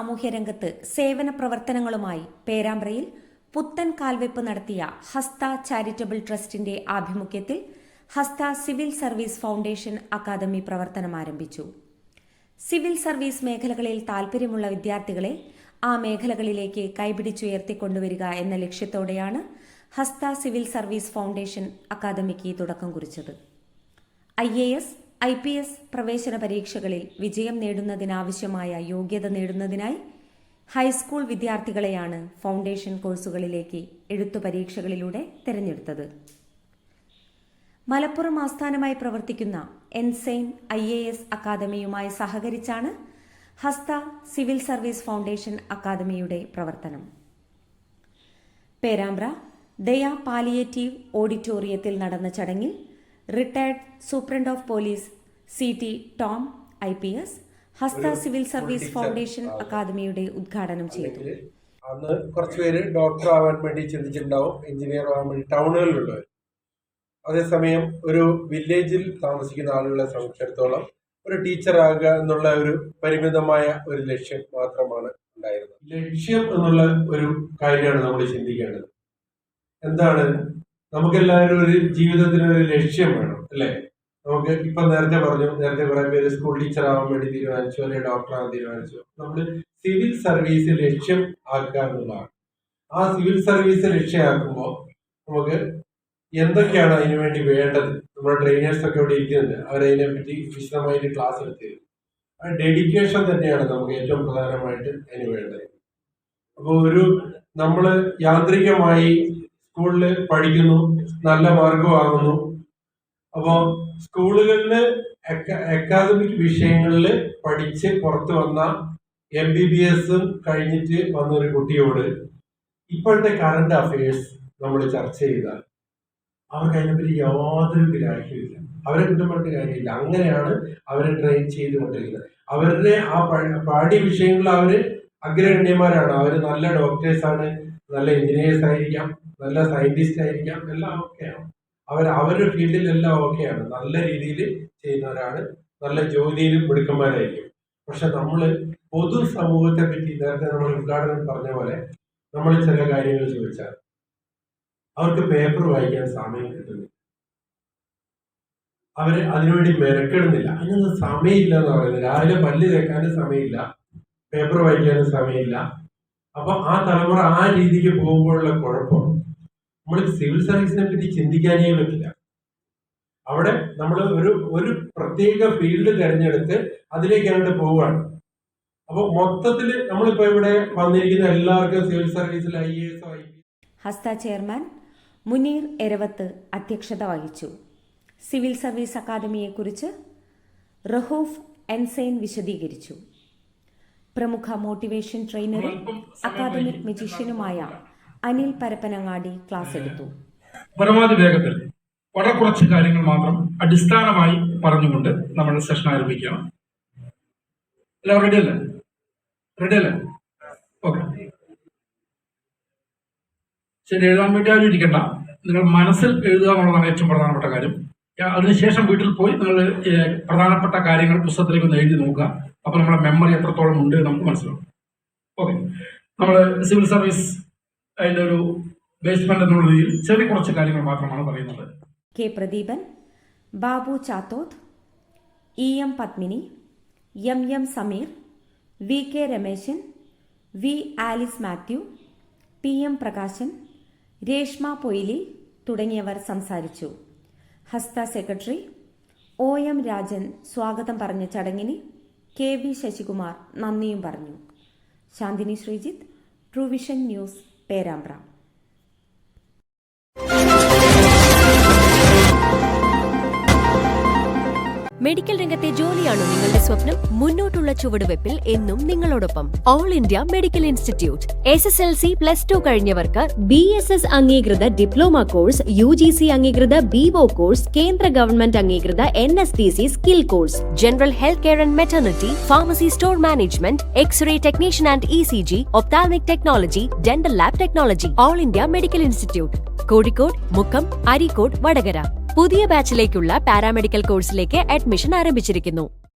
സാമൂഹ്യ രംഗത്ത് സേവന പ്രവർത്തനങ്ങളുമായി പേരാമ്പ്രയിൽ പുത്തൻ കാൽവെപ്പ് നടത്തിയ ഹസ്ത ചാരിറ്റബിൾ ട്രസ്റ്റിന്റെ ആഭിമുഖ്യത്തിൽ Hasta civil service foundation academy പ്രവർത്തനം ആരംഭിച്ചു. സിവിൽ സർവീസ് മേഖലകളിൽ താൽപര്യമുള്ള വിദ്യാർത്ഥികളെ ആ മേഖലകളിലേക്ക് കൈപിടിച്ചുയർത്തിക്കൊണ്ടുവരിക എന്ന ലക്ഷ്യത്തോടെയാണ് ഹസ്ത സിവിൽ സർവീസ് ഫൗണ്ടേഷൻ അക്കാദമിക്ക് തുടക്കം കുറിച്ചത്. I A S I P S പ്രവേശന പരീക്ഷകളിൽ വിജയം നേടുന്നതിനാവശ്യമായ യോഗ്യത നേടുന്നതിനായി ഹൈസ്കൂൾ വിദ്യാർത്ഥികളെയാണ് ഫൗണ്ടേഷൻ കോഴ്സുകളിലേക്ക് എഴുത്തു പരീക്ഷകളിലൂടെ തിരഞ്ഞെടുത്തത്. മലപ്പുറം ആസ്ഥാനമായി പ്രവർത്തിക്കുന്ന എൻസൈൻ ഐ എ എസ് അക്കാദമിയുമായി സഹകരിച്ചാണ് ഹസ്ത സിവിൽ സർവീസ് ഫൗണ്ടേഷൻ അക്കാദമിയുടെ പ്രവർത്തനം. പേരാമ്പ്ര ദയാ പാലിയേറ്റീവ് ഓഡിറ്റോറിയത്തിൽ നടന്ന ചടങ്ങിൽ retired superintendent of police C T Tom I P S Hastha civil service foundation അക്കാദമിയുടെ ഉദ്ഘാടനം ചെയ്തു. അന്ന് കുറച്ചുപേര് ഡോക്ടർ ആവാൻ വേണ്ടി ചിന്തിച്ചിട്ടുണ്ടാവും എഞ്ചിനീയർ ആവാൻ വേണ്ടി ടൗണുകളിലുള്ളവർ അതേസമയം ഒരു വില്ലേജിൽ താമസിക്കുന്ന ആളുകളെ സംബന്ധിച്ചിടത്തോളം ഒരു ടീച്ചർ ആകുക എന്നുള്ള ഒരു പരിമിതമായ ഒരു ലക്ഷ്യം മാത്രമാണ് ഉണ്ടായിരുന്നത്. ലക്ഷ്യം എന്നുള്ള ഒരു കാര്യമാണ് നമ്മൾ ചിന്തിക്കേണ്ടത്. എന്താണ് നമുക്കെല്ലാവരും ഒരു ജീവിതത്തിന് ഒരു ലക്ഷ്യം വേണം അല്ലേ? നമുക്ക് ഇപ്പൊ നേരത്തെ പറഞ്ഞു നേരത്തെ കുറെ പേര് സ്കൂൾ ടീച്ചർ ആവാൻ വേണ്ടി തീരുമാനിച്ചു അല്ലെങ്കിൽ ഡോക്ടർ ആവാൻ തീരുമാനിച്ചു. നമ്മൾ സിവിൽ സർവീസ് ലക്ഷ്യം ആക്കുക എന്നുള്ളതാണ്. ആ സിവിൽ സർവീസ് ലക്ഷ്യമാക്കുമ്പോൾ നമുക്ക് എന്തൊക്കെയാണ് അതിനു വേണ്ടി വേണ്ടത്? നമ്മുടെ ട്രെയിനേഴ്സ് ഒക്കെ ഇവിടെ ഇരിക്കുന്നുണ്ട്. അവരതിനെ പറ്റി വിശദമായിട്ട് ക്ലാസ് എടുത്തിരുന്നു. ആ ഡെഡിക്കേഷൻ തന്നെയാണ് നമുക്ക് ഏറ്റവും പ്രധാനമായിട്ട് അതിന് വേണ്ടത്. അപ്പോൾ ഒരു നമ്മൾ യാന്ത്രികമായി സ്കൂളിൽ പഠിക്കുന്നു നല്ല മാർക്ക് വാങ്ങുന്നു. അപ്പോൾ സ്കൂളുകളിൽ അക്കാദമിക് വിഷയങ്ങളിൽ പഠിച്ച് പുറത്തു വന്ന എം ബി ബി എസ് കഴിഞ്ഞിട്ട് വന്ന ഒരു കുട്ടിയോട് ഇപ്പോഴത്തെ കറണ്ട് അഫയേഴ്സ് നമ്മൾ ചർച്ച ചെയ്താൽ അവർക്ക് അതിനെപ്പറ്റി യാതൊരു ഗ്രാഹ്യമില്ല അവരെ കുറ്റം കാര്യമില്ല. അങ്ങനെയാണ് അവരെ ട്രെയിൻ ചെയ്തുകൊണ്ടിരിക്കുന്നത്. അവരുടെ ആ പാഠ്യ വിഷയങ്ങളിൽ അവർ അഗ്രഗണ്യന്മാരാണ്. അവർ നല്ല ഡോക്ടേഴ്സ് ആണ് നല്ല എഞ്ചിനീയേഴ്സ് ആയിരിക്കാം നല്ല സയന്റിസ്റ്റ് ആയിരിക്കാം എല്ലാം ഓക്കെയാണ്. അവർ അവരുടെ ഫീൽഡിൽ ഫീൽഡിലെല്ലാം ഓക്കെയാണ്. നല്ല രീതിയിൽ ചെയ്യുന്നവരാണ് നല്ല ജോലിയിലും മിടുക്കന്മാരായിരിക്കും. പക്ഷെ നമ്മൾ പൊതു സമൂഹത്തെ പറ്റി നേരത്തെ നമ്മൾ ഉദ്ഘാടനം പറഞ്ഞ പോലെ നമ്മൾ ചില കാര്യങ്ങൾ ചോദിച്ചാൽ അവർക്ക് പേപ്പർ വായിക്കാൻ സമയം കിട്ടുന്നില്ല. അവർ അതിനുവേണ്ടി മെനക്കെടുന്നില്ല. അങ്ങനെ സമയമില്ല എന്ന് പറയുന്നത്. രാവിലെ പല്ല് തേക്കാനും സമയമില്ല. പേപ്പർ വായിക്കാനും സമയമില്ല. അപ്പൊ ആ തലമുറ ആ രീതിക്ക് പോകുമ്പോഴുള്ള കുഴപ്പം നമ്മൾ സിവിൽ സർവീസിനെ പറ്റി ചിന്തിക്കാനേ പറ്റില്ല. അവിടെ നമ്മൾ ഒരു ഒരു പ്രത്യേക ഫീൽഡ് തിരഞ്ഞെടുത്ത് അതിലേക്ക് അങ്ങോട്ട് പോവുകയാണ്. അപ്പൊ മൊത്തത്തിൽ നമ്മളിപ്പോ ഇവിടെ വന്നിരിക്കുന്ന എല്ലാവർക്കും സിവിൽ സർവീസിൽ I A S Hastha chairman Muneer Eravath അധ്യക്ഷത വഹിച്ചു. സിവിൽ സർവീസ് അക്കാദമിയെക്കുറിച്ച് റഹൂഫ് എൻസൈൻ വിശദീകരിച്ചു. പ്രമുഖ മോട്ടിവേഷൻ ട്രെയിനറും അക്കാദമിക് മെജീഷ്യനുമായ അനിൽ പരപ്പനങ്ങാടി ക്ലാസ് എടുത്തു. പരമാവധി വേഗത്തിൽ. വളരെ കുറച്ച് കാര്യങ്ങൾ മാത്രം അടിസ്ഥാനമായി പറഞ്ഞുകൊണ്ട് നമ്മൾ സെഷൻ ആരംഭിക്കാം എല്ലാം റെഡി അല്ലേ? റെഡി അല്ലേ? ഓക്കെ ശരി എഴുതാൻ വേണ്ടി ആരും ഇരിക്കണ്ട. നിങ്ങൾ മനസ്സിൽ എഴുതുക എന്നുള്ളതാണ് ഏറ്റവും പ്രധാനപ്പെട്ട കാര്യം. അതിനുശേഷം വീട്ടിൽ പോയി നിങ്ങൾ പ്രധാനപ്പെട്ട കാര്യങ്ങൾ പുസ്തകത്തിലേക്ക് ഒന്ന് എഴുതി നോക്കുക. അപ്പോൾ നമ്മുടെ മെമ്മറി എത്രത്തോളം ഉണ്ട് നമുക്ക് മനസ്സിലാവും ഓക്കെ നമ്മൾ സിവിൽ സർവീസ് അതിന്റെ ഒരു ബേസ്മെന്റ് എന്നുള്ള രീതിയിൽ ചെറിയ കുറച്ച് കാര്യങ്ങൾ മാത്രമാണ് പറയുന്നത്. K Pradeepan Babu Chathoth E M Padmini M M Sameer V K Rameshan V Alice Mathew P M Prakashan Reshma Poyili തുടങ്ങിയവർ സംസാരിച്ചു. Hasta secretary O M Rajan സ്വാഗതം പറഞ്ഞ ചടങ്ങിന് കെ വി ശശികുമാർ നന്ദിയും പറഞ്ഞു. Santhini Sreejith Truevision news Perambra. Medical രംഗത്തെ ജോലിയാണോ നിങ്ങളുടെ സ്വപ്നം മുന്നോട്ടുള്ള ചുവടുവെപ്പിൽ എന്നും നിങ്ങളോടൊപ്പം. All India medical institute S S L C plus two കഴിഞ്ഞവർക്ക് B S S അംഗീകൃത diploma course U G C അംഗീകൃത ബിഒ കോഴ്സ് കേന്ദ്ര ഗവൺമെന്റ് അംഗീകൃത N S T C skill course general health care and maternity pharmacy store management x ray technician and E C G ophthalmic technology dental lab technology all India medical institute Kozhikode Mukkam Areekode Vadakara പുതിയ ബാച്ചിലേക്കുള്ള paramedical കോഴ്സിലേക്ക് admission ആരംഭിച്ചിരിക്കുന്നു.